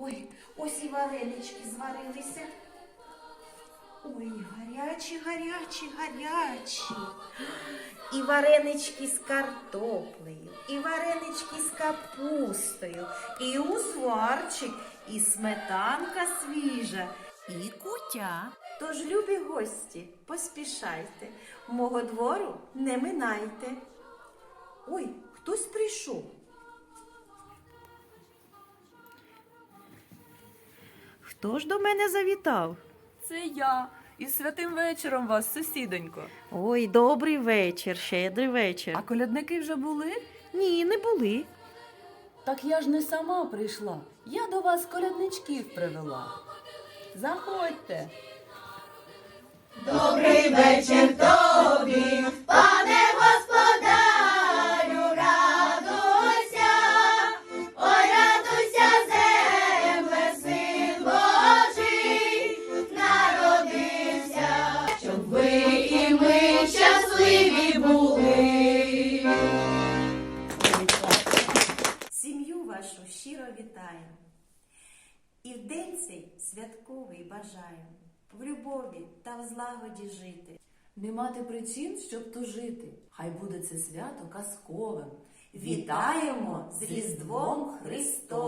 Ой, ось і варенички зварилися. Ой, гарячі, гарячі, гарячі. І варенички з картоплею, і варенички з капустою, і узварчик, і сметанка свіжа, і кутя. Тож, любі гості, поспішайте, мого двору не минайте. Ой, хтось прийшов. Хто ж до мене завітав? Це я. Із святим вечором вас, сусідонько. Ой, добрий вечір, щедрий вечір. А колядники вже були? Ні, не були. Так я ж не сама прийшла. Я до вас колядничків привела. Заходьте. Добрий вечір щиро вітаю. І в день цей святковий бажаю в любові та в злагоді жити. Не мати причин, щоб тужити. Хай буде це свято казковим. Вітаємо з Різдвом Христовим!